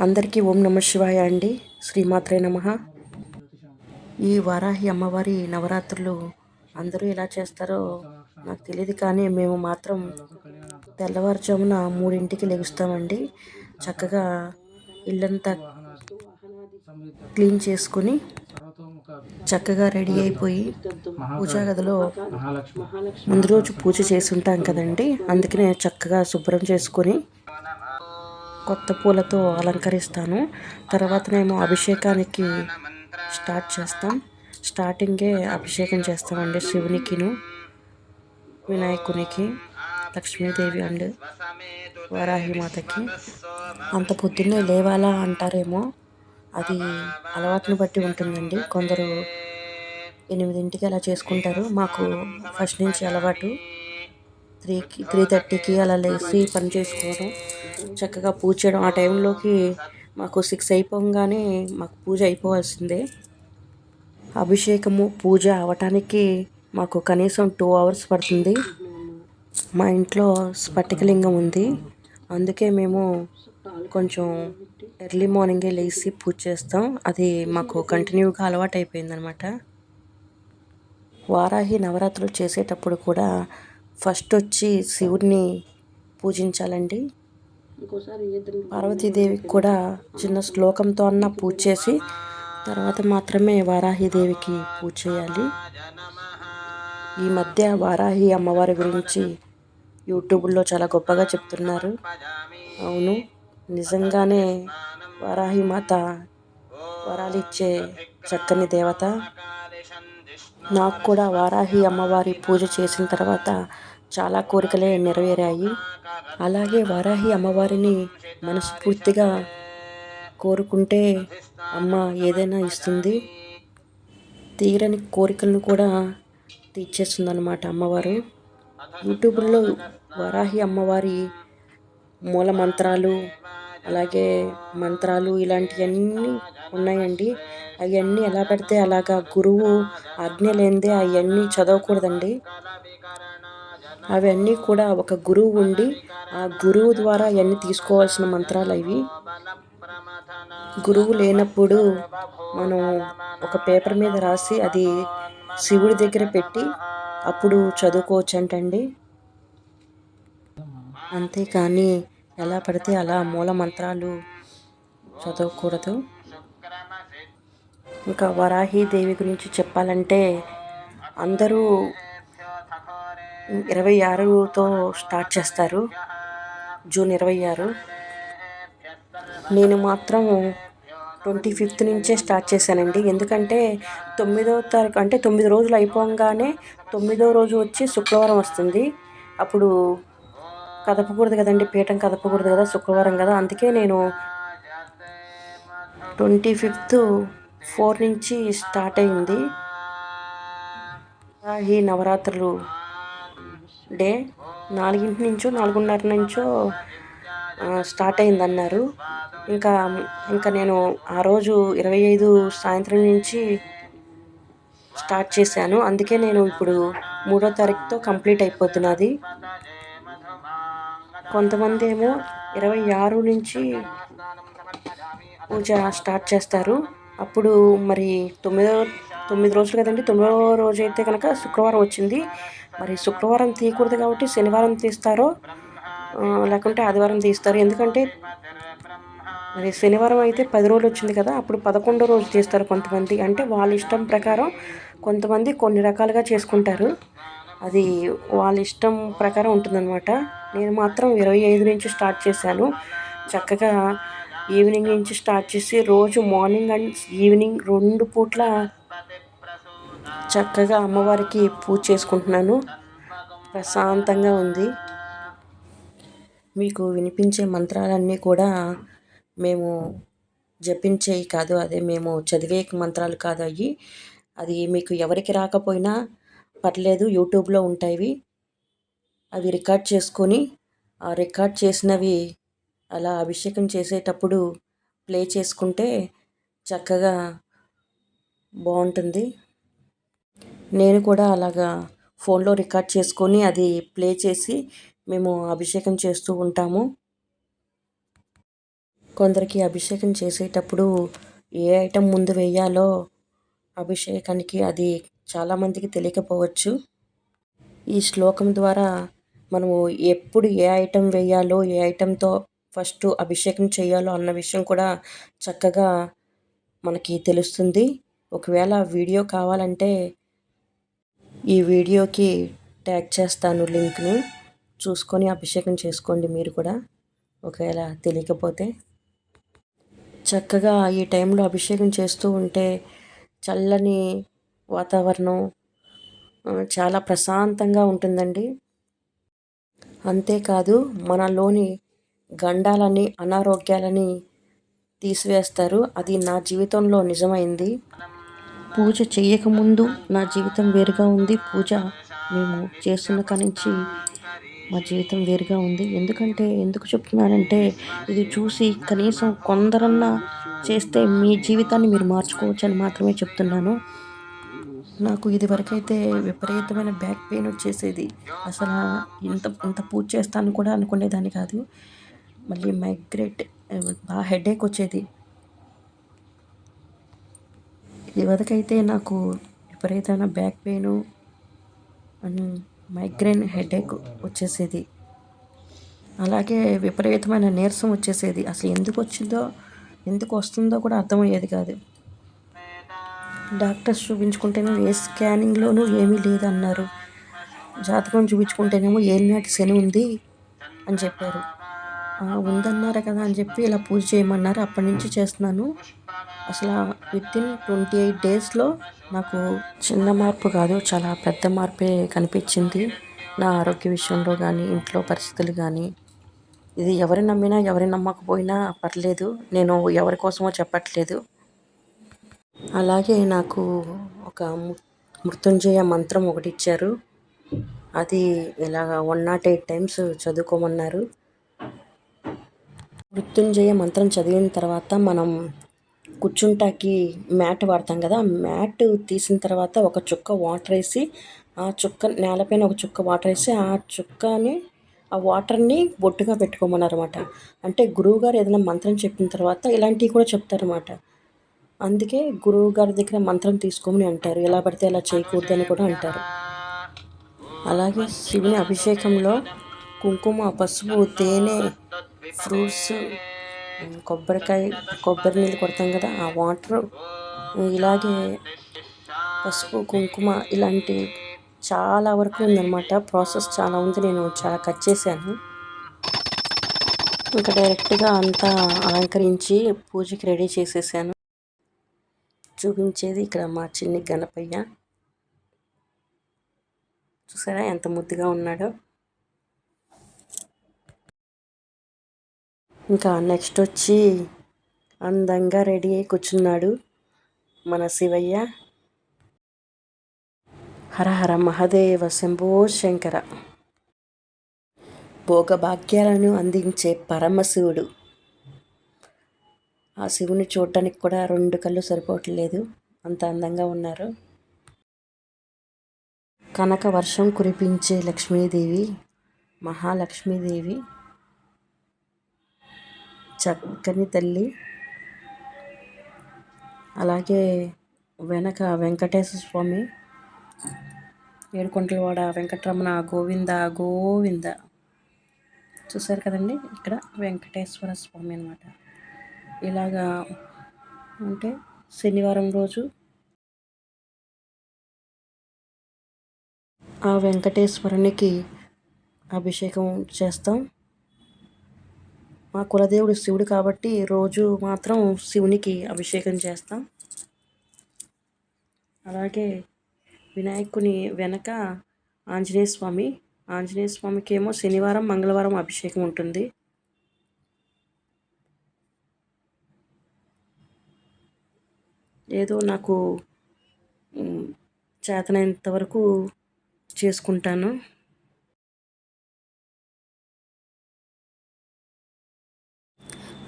అందరికీ ఓం నమ శివాయ అండి. శ్రీమాత్రే నమ. ఈ వారాహి అమ్మవారి నవరాత్రులు అందరూ ఎలా చేస్తారో నాకు తెలియదు కానీ మేము మాత్రం తెల్లవారుజామున మూడింటికి లెగుస్తామండి. చక్కగా ఇల్లంతా క్లీన్ చేసుకుని చక్కగా రెడీ అయిపోయి పూజా గదిలో ముందు రోజు పూజ చేసి ఉంటాం కదండి. అందుకనే చక్కగా శుభ్రం చేసుకొని కొత్త పూలతో అలంకరిస్తాను. తర్వాతనేమో అభిషేకానికి స్టార్ట్ చేస్తాం. స్టార్టింగే అభిషేకం చేస్తామండి శివునికిను వినాయకునికి లక్ష్మీదేవి అండ్ మాతకి అంత పొద్దున్నే లేవాలా అంటారేమో అది అలవాటుని బట్టి ఉంటుందండి. కొందరు ఎనిమిదింటికి అలా చేసుకుంటారు. మాకు ఫస్ట్ నుంచి అలవాటు. త్రీకి త్రీ థర్టీకి అలా లేచి పని చేసుకోవడం చక్కగా పూజ చేయడం. ఆ టైంలోకి మాకు సిక్స్ అయిపోగానే మాకు పూజ అయిపోవాల్సిందే. అభిషేకము పూజ అవటానికి మాకు కనీసం టూ అవర్స్ పడుతుంది. మా ఇంట్లో స్ఫటికలింగం ఉంది. అందుకే మేము కొంచెం ఎర్లీ మార్నింగే లేచి పూజ చేస్తాం. అది మాకు కంటిన్యూగా అలవాటు అయిపోయిందనమాట వారాహి నవరాత్రులు చేసేటప్పుడు కూడా ఫస్ట్ వచ్చి శివుడిని పూజించాలండి. పార్వతీదేవికి కూడా చిన్న శ్లోకంతో అన్న పూజ చేసి తర్వాత మాత్రమే వారాహిదేవికి పూజ చేయాలి. ఈ మధ్య వారాహి అమ్మవారి గురించి యూట్యూబ్లో చాలా గొప్పగా చెప్తున్నారు. అవును నిజంగానే వారాహి మాత వరాలు ఇచ్చే చక్కని దేవత. నాకు కూడా వారాహి అమ్మవారి పూజ చేసిన తర్వాత చాలా కోరికలే నెరవేరాయి. అలాగే వారాహి అమ్మవారిని మనస్ఫూర్తిగా కోరుకుంటే అమ్మ ఏదైనా ఇస్తుంది తీరని కోరికలను కూడా తీర్చేస్తుందన్నమాట అమ్మవారు. యూట్యూబ్లో వారాహి అమ్మవారి మూల మంత్రాలు అలాగే మంత్రాలు ఇలాంటివన్నీ ఉన్నాయండి. అవన్నీ ఎలా పెడితే అలాగా గురువు ఆజ్ఞ లేనిదే అవన్నీ చదవకూడదండి. అవన్నీ కూడా ఒక గురువు ఉండి ఆ గురువు ద్వారా అవన్నీ తీసుకోవాల్సిన మంత్రాలు అవి. గురువు లేనప్పుడు మనం ఒక పేపర్ మీద రాసి అది శివుడి దగ్గర పెట్టి అప్పుడు చదువుకోవచ్చు అంటండి అంతేకాని ఎలా పడితే అలా మూల మంత్రాలు చదవకూడదు. ఇంకా వరాహి దేవి గురించి చెప్పాలంటే అందరూ ఇరవై ఆరుతో స్టార్ట్ చేస్తారు జూన్ ఇరవై ఆరు. నేను మాత్రం ట్వంటీ ఫిఫ్త్ నుంచే స్టార్ట్ చేశానండి. ఎందుకంటే తొమ్మిదో తారీఖు అంటే తొమ్మిది రోజులు అయిపోగానే తొమ్మిదో రోజు వచ్చి శుక్రవారం వస్తుంది. అప్పుడు కదపకూడదు కదండి పీఠం కదపకూడదు కదా శుక్రవారం కదా. అందుకే నేను ట్వంటీ ఫిఫ్త్ ఫోర్ నుంచి స్టార్ట్ అయింది. ఈ నవరాత్రులు డే నాలుగింటి నుంచో నాలుగున్నర నుంచో స్టార్ట్ అయిందన్నారు. ఇంకా ఇంకా నేను ఆ రోజు ఇరవై ఐదు సాయంత్రం నుంచి స్టార్ట్ చేశాను. అందుకే నేను ఇప్పుడు మూడో తారీఖుతో కంప్లీట్ అయిపోతున్నది. కొంతమంది ఏమో ఇరవై ఆరు నుంచి పూజ స్టార్ట్ చేస్తారు. అప్పుడు మరి తొమ్మిదో తొమ్మిది రోజులు కదండి తొమ్మిదో రోజు అయితే కనుక శుక్రవారం వచ్చింది. మరి శుక్రవారం తీయకూడదు కాబట్టి శనివారం తీస్తారో లేకుంటే ఆదివారం తీస్తారు. ఎందుకంటే మరి శనివారం అయితే పది రోజులు వచ్చింది కదా అప్పుడు పదకొండో రోజు తీస్తారు కొంతమంది. అంటే వాళ్ళ ఇష్టం ప్రకారం కొంతమంది కొన్ని రకాలుగా చేసుకుంటారు. అది వాళ్ళ ఇష్టం ప్రకారం ఉంటుందన్నమాట. నేను మాత్రం ఇరవై ఐదు నుంచి స్టార్ట్ చేశాను. చక్కగా ఈవినింగ్ నుంచి స్టార్ట్ చేసి రోజు మార్నింగ్ అండ్ ఈవినింగ్ రెండు పూట్ల చక్కగా అమ్మవారికి పూజ చేసుకుంటున్నాను. ప్రశాంతంగా ఉంది. మీకు వినిపించే మంత్రాలన్నీ కూడా మేము జపించేవి కాదు అదే మేము చదివే మంత్రాలు కాదు అవి అది మీకు ఎవరికి రాకపోయినా పర్లేదు యూట్యూబ్లో ఉంటాయి. అవి రికార్డ్ చేసుకొని ఆ రికార్డ్ చేసినవి అలా అభిషేకం చేసేటప్పుడు ప్లే చేసుకుంటే చక్కగా బాగుంటుంది. నేను కూడా అలాగా ఫోన్లో రికార్డ్ చేసుకొని అది ప్లే చేసి మేము అభిషేకం చేస్తూ ఉంటాము. కొందరికి అభిషేకం చేసేటప్పుడు ఏ ఐటెం ముందు వేయాలో అభిషేకానికి అది చాలామందికి తెలియకపోవచ్చు. ఈ శ్లోకం ద్వారా మనము ఎప్పుడు ఏ ఐటెం వేయాలో ఏ ఐటెంతో ఫస్ట్ అభిషేకం చేయాలో అన్న విషయం కూడా చక్కగా మనకి తెలుస్తుంది. ఒకవేళ వీడియో కావాలంటే ఈ వీడియోకి ట్యాగ్ చేస్తాను లింక్ని. చూసుకొని అభిషేకం చేసుకోండి మీరు కూడా. ఒకవేళ తెలియకపోతే. చక్కగా ఈ టైంలో అభిషేకం చేస్తూ ఉంటే చల్లని వాతావరణం చాలా ప్రశాంతంగా ఉంటుందండి. అంతేకాదు మనలోని గండాలని అనారోగ్యాలని తీసివేస్తారు. అది నా జీవితంలో నిజమైంది. పూజ చేయకముందు నా జీవితం వేరుగా ఉంది. పూజ మేము చేస్తున్న కానించి మా జీవితం వేరుగా ఉంది. ఎందుకంటే ఎందుకు చెప్తున్నానంటే ఇది చూసి కనీసం కొందరన్నా చేస్తే మీ జీవితాన్ని మీరు మార్చుకోవచ్చు అని మాత్రమే చెప్తున్నాను. నాకు ఇది వరకైతే విపరీతమైన బ్యాక్ పెయిన్ వచ్చేసేది. అసలు ఇంత ఇంత పూజ చేస్తాను కూడా అనుకునేదాన్ని కాదు. మళ్ళీ మైగ్రేట్ బాగా హెడేక్ వచ్చేది. ఇది వరకైతే నాకు విపరీతమైన back pain and migraine headache వచ్చేసేది. అలాగే విపరీతమైన నీరసం వచ్చేసేది. అసలు ఎందుకు వచ్చిందో ఎందుకు వస్తుందో కూడా అర్థమయ్యేది కాదు. డాక్టర్స్ చూపించుకుంటేనే ఏ స్కానింగ్లోనూ ఏమీ లేదన్నారు. జాతకం చూపించుకుంటేనేమో ఏలినాటి శని ఉంది అని చెప్పారు. ఉందన్నారు కదా అని చెప్పి ఇలా పూజ చేయమన్నారు. అప్పటి నుంచి చేస్తున్నాను. అసలు విత్ ఇన్ ట్వంటీ ఎయిట్ డేస్లో నాకు చిన్న మార్పు కాదు చాలా పెద్ద మార్పే కనిపించింది. నా ఆరోగ్య విషయంలో కానీ ఇంట్లో పరిస్థితులు కానీ ఇది ఎవరి నమ్మినా ఎవరి నమ్మకపోయినా పర్లేదు. నేను ఎవరి కోసమో చెప్పట్లేదు. అలాగే నాకు ఒక మృత్యుంజయ మంత్రం ఒకటి ఇచ్చారు. అది ఇలాగ వన్ నాట్ ఎయిట్ టైమ్స్ చదువుకోమన్నారు. మృత్యుంజయ మంత్రం చదివిన తర్వాత మనం కూర్చుంటాకి మ్యాట్ వాడతాం కదా మ్యాట్ తీసిన తర్వాత ఒక చుక్క వాటర్ వేసి ఆ చుక్క నేలపైన ఒక చుక్క వాటర్ వేసి ఆ చుక్కని ఆ వాటర్ని బొట్టుగా పెట్టుకోమన్నారన్నమాట. అంటే గురువుగారు ఏదైనా మంత్రం చెప్పిన తర్వాత ఇలాంటివి కూడా చెప్తారన్నమాట. అందుకే గురువు గారి దగ్గర మంత్రం తీసుకోమని అంటారు. ఎలా పడితే అలా చేయకూడదని కూడా అంటారు. అలాగే శివుని అభిషేకంలో కుంకుమ పసుపు తేనె ఫ్రూట్స్ కొబ్బరికాయ కొబ్బరి నీళ్ళు కొడతాం కదా ఆ వాటర్ ఇలాగే పసుపు కుంకుమ ఇలాంటి చాలా వరకు ఉందన్నమాట. ప్రాసెస్ చాలా ఉంది. నేను చాలా కట్ చేశాను. ఇంకా డైరెక్ట్గా అంతా అలంకరించి పూజకి రెడీ చేసేసాను. చూపించేది ఇక్కడ మా చిన్ని గణపయ్య. చూసారా ఎంత ముద్దుగా ఉన్నాడో. ఇంకా నెక్స్ట్ వచ్చి అందంగా రెడీ అయి కూర్చున్నాడు మన శివయ్య. హరహర మహదేవ శంభో శంకర. భోగభాగ్యాలను అందించే పరమశివుడు. ఆ శివుని చూడటానికి కూడా రెండు కళ్ళు సరిపోవట్లేదు. అంత అందంగా ఉన్నారు. కనక వర్షం కురిపించే లక్ష్మీదేవి మహాలక్ష్మీదేవి చక్కని తల్లి. అలాగే వెనక వెంకటేశ్వర స్వామి ఏడుకొంటలవాడ వెంకటరమణ గోవింద గోవింద. చూసారు కదండి? ఇక్కడ వెంకటేశ్వర స్వామి అనమాట ఇలాగా అంటే శనివారం రోజు ఆ వెంకటేశ్వరునికి అభిషేకం చేస్తాం. మా కులదేవుడు శివుడు కాబట్టి రోజు మాత్రం శివునికి అభిషేకం చేస్తాం. అలాగే వినాయకుని వెనక ఆంజనేయ స్వామి ఆంజనేయ స్వామికి ఏమో శనివారం మంగళవారం అభిషేకం ఉంటుంది. ఏదో నాకు చేతనైనంత వరకు చేసుకుంటాను.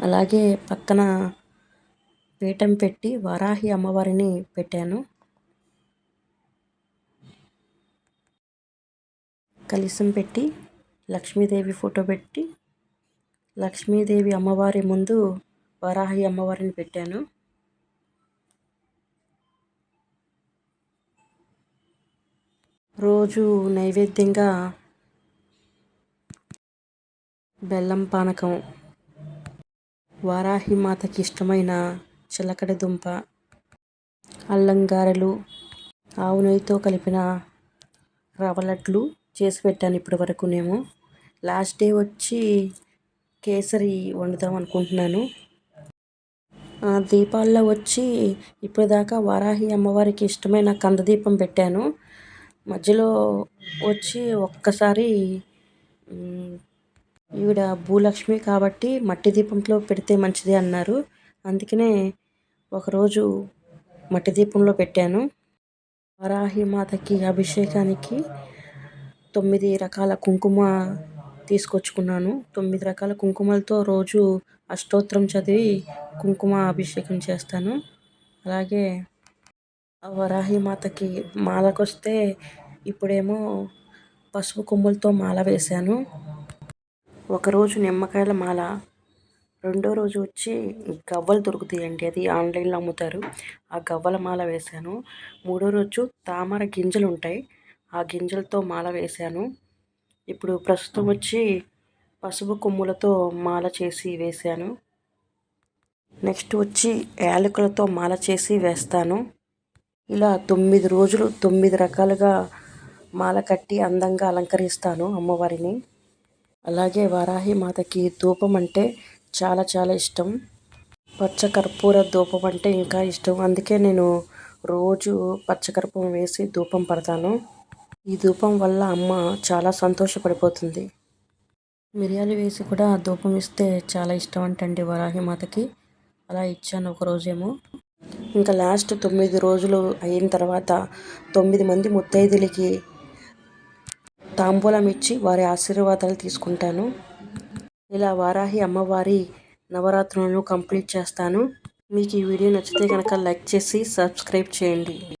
అలాగే పక్కన పీఠం పెట్టి వరాహి అమ్మవారిని పెట్టాను. కలిసం పెట్టి లక్ష్మీదేవి ఫోటో పెట్టి లక్ష్మీదేవి అమ్మవారి ముందు వరాహి అమ్మవారిని పెట్టాను. రోజు నైవేద్యంగా బెల్లం పానకం వారాహి మాతకి ఇష్టమైన చిలకడ దుంప అల్లం గారెలు ఆవు నెయ్యితో కలిపిన రవ్వ చేసి పెట్టాను ఇప్పటి నేను. లాస్ట్ డే వచ్చి కేసరి వండుదాం అనుకుంటున్నాను. దీపాల్లో వచ్చి ఇప్పటిదాకా వారాహి అమ్మవారికి ఇష్టమైన కందదీపం పెట్టాను. మధ్యలో వచ్చి ఒక్కసారి ఈవిడ భూలక్ష్మి కాబట్టి మట్టి దీపంలో పెడితే మంచిది అన్నారు. అందుకనే ఒకరోజు మట్టి దీపంలో పెట్టాను. వరాహి మాతకి అభిషేకానికి తొమ్మిది రకాల కుంకుమ తీసుకొచ్చుకున్నాను. తొమ్మిది రకాల కుంకుమలతో రోజు అష్టోత్తరం చదివి కుంకుమ అభిషేకం చేస్తాను. అలాగే వరాహి మాతకి మాలకొస్తే ఇప్పుడేమో పసుపు కొమ్ములతో మాల వేశాను. ఒకరోజు నిమ్మకాయల మాల రెండో రోజు వచ్చి గవ్వలు దొరుకుతాయండి అది ఆన్లైన్లో అమ్ముతారు. ఆ గవ్వల మాల వేశాను. మూడో రోజు తామర గింజలు ఉంటాయి ఆ గింజలతో మాల వేశాను. ఇప్పుడు ప్రస్తుతం వచ్చి పసుపు కొమ్ములతో మాల చేసి వేశాను. నెక్స్ట్ వచ్చి యాలకులతో మాల చేసి వేస్తాను. ఇలా తొమ్మిది రోజులు తొమ్మిది రకాలుగా మాల కట్టి అందంగా అలంకరిస్తాను అమ్మవారిని. అలాగే వారాహి మాతకి ధూపం అంటే చాలా చాలా ఇష్టం. పచ్చకర్పూర ధూపం అంటే ఇంకా ఇష్టం. అందుకే నేను రోజు పచ్చకర్పూరం వేసి ధూపం పడతాను. ఈ ధూపం వల్ల అమ్మ చాలా సంతోషపడిపోతుంది. మిరియాలు వేసి కూడా ధూపం ఇస్తే చాలా ఇష్టం అంటండి వరాహి మాతకి. అలా ఇచ్చాను ఒకరోజేమో ఇంకా లాస్ట్ తొమ్మిది రోజులు అయిన తర్వాత తొమ్మిది మంది ముత్తైదులకి తాంబూలం ఇచ్చి వారి ఆశీర్వాదాలు తీసుకుంటాను. ఇలా వారాహి అమ్మవారి నవరాత్రులను కంప్లీట్ చేస్తాను. మీకు ఈ వీడియో నచ్చితే కనుక లైక్ చేసి సబ్స్క్రైబ్ చేయండి.